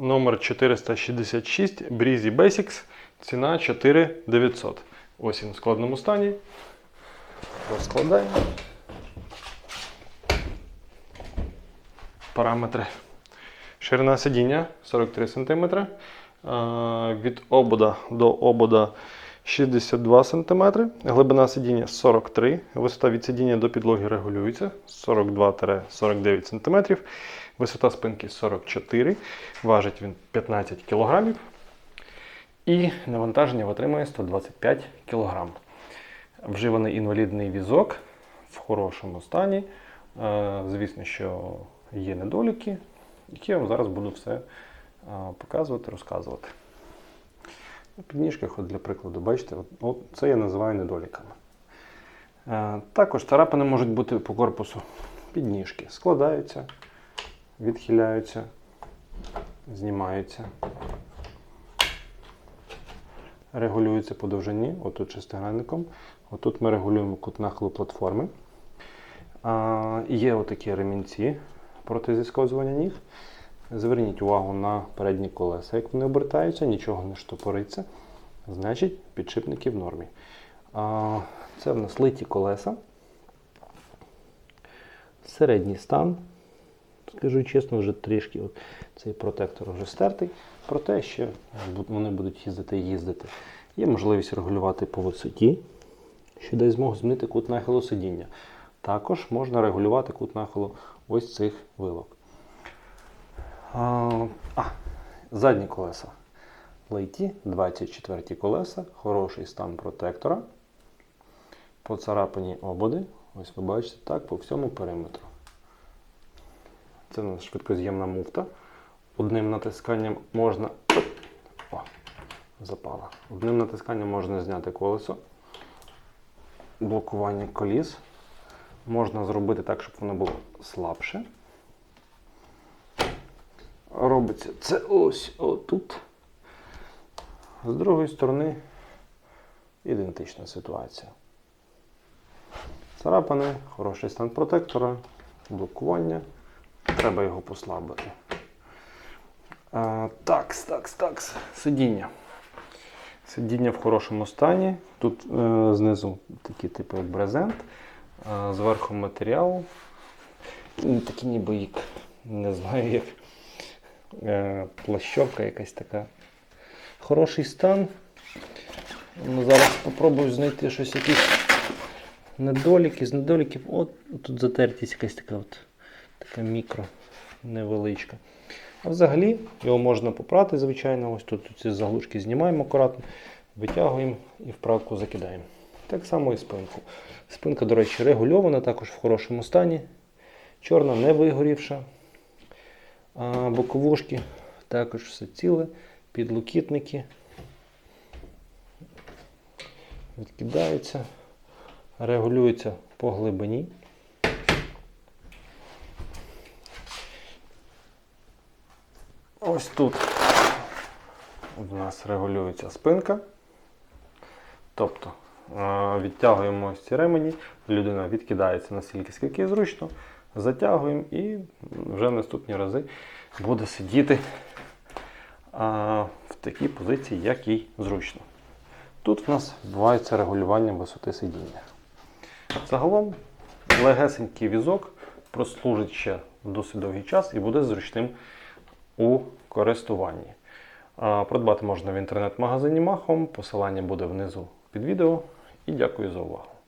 номер 466 Breezy Basics. Ціна 4900. Ось він в складному стані. Розкладаємо. Параметри. Ширина сидіння 43 см. Від обода до обода 62 см. Глибина сидіння 43 Висота від сидіння до підлоги регулюється 42-49 см. Висота спинки 44 Важить він 15 кг. І навантаження витримує 125 кг. Вживаний інвалідний візок в хорошому стані. Е, Звісно, що є недоліки, які я вам зараз буду все е, показувати, розказувати. Підніжках, от для прикладу, бачите, от це я називаю недоліками. Е, Також царапини можуть бути по корпусу. Підніжки складаються, відхиляються, знімаються. Регулюються по довжині, отут шестигранником. Отут ми регулюємо кут нахилу платформи. А, є отакі ремінці проти зісковзування ніг. Зверніть увагу на передні колеса, як вони обертаються, нічого не штопориться. Значить, підшипники в нормі. А, це в нас литі колеса. Середній стан. Скажу чесно, вже трішки от цей протектор вже стертий, проте ще вони будуть їздити і їздити. Є можливість регулювати по висоті, що дасть змогу змінити кут нахилу сидіння. Також можна регулювати кут нахилу ось цих вилок. А, а задні колеса. Лейті, 24 колеса, хороший стан протектора. Поцарапані ободи. Ось ви бачите так по всьому периметру. Це у нас швидкоз'ємна муфта. Одним натисканням можна. О, запала. Одним натисканням можна зняти колесо. Блокування коліс. Можна зробити так, щоб воно було слабше. Робиться це ось отут. З другої сторони ідентична ситуація. Царапини, хороший стан протектора, блокування. Треба його послабити. Такс, такс, такс. Сидіння. Сидіння в хорошому стані. Тут е, знизу такі типу брезент, а зверху матеріал. М, Такий ніби як, не знаю, як е, плащовка якась така. Хороший стан. Ну, зараз спробую знайти щось якісь недоліки. З недоліків. От тут затертість якась така от така мікро невеличка. А взагалі його можна попрати, звичайно. Ось тут ці заглушки знімаємо акуратно, витягуємо і вправку закидаємо. Так само і спинку. Спинка, до речі, регульована, також в хорошому стані. Чорна, не вигорівша. А боковушки також все ціле, підлокітники. Відкидаються, регулюються по глибині. Ось тут у нас регулюється спинка. Тобто е, відтягуємо ось ці ремені, людина відкидається настільки, скільки зручно, затягуємо і вже в наступні рази буде сидіти а, в такій позиції, як їй зручно. Тут в нас відбувається регулювання висоти сидіння. Загалом легесенький візок прослужить ще досить довгий час і буде зручним у користуванні. Придбати можна в інтернет-магазині Махом. Посилання буде внизу під відео. І дякую за увагу.